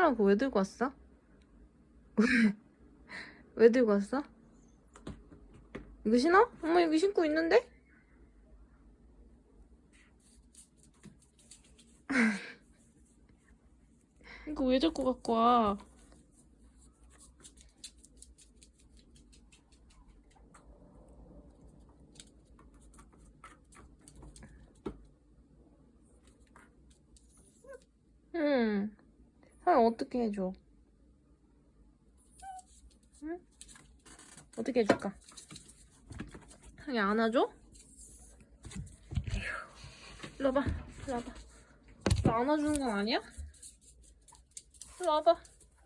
사람 그거 왜 들고 왔어? 왜? 왜 들고 왔어? 이거 신어? 엄마 이거 신고 있는데? 이거 왜 자꾸 갖고 와? 응. 어떻게 해줘? 응? 어떻게 해줄까? 형이 안아줘? 일로 와봐. 일로 와봐. 너 안아주는 건 아니야? 일로 와봐.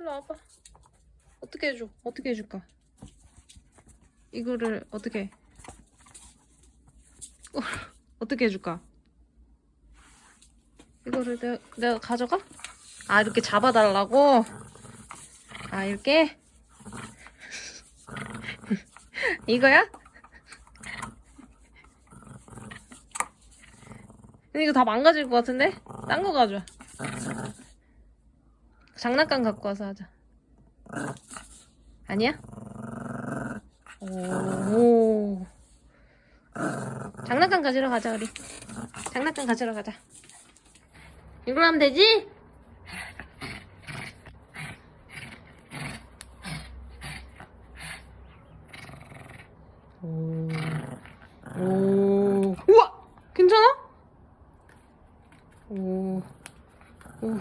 일로 와봐. 어떻게 해줘? 어떻게 해줄까? 이거를 어떻게 해? 어, 어떻게 해줄까? 이거를 내가, 내가 가져가? 아 이렇게 잡아달라고? 아 이렇게? 이거야? 근데 이거 다 망가질 것 같은데? 딴 거 가져와 장난감 갖고 와서 하자 아니야? 오 장난감 가지러 가자 우리 장난감 가지러 가자 이걸로 하면 되지? 오. 오. 우와! 괜찮아? 오. 오. 오.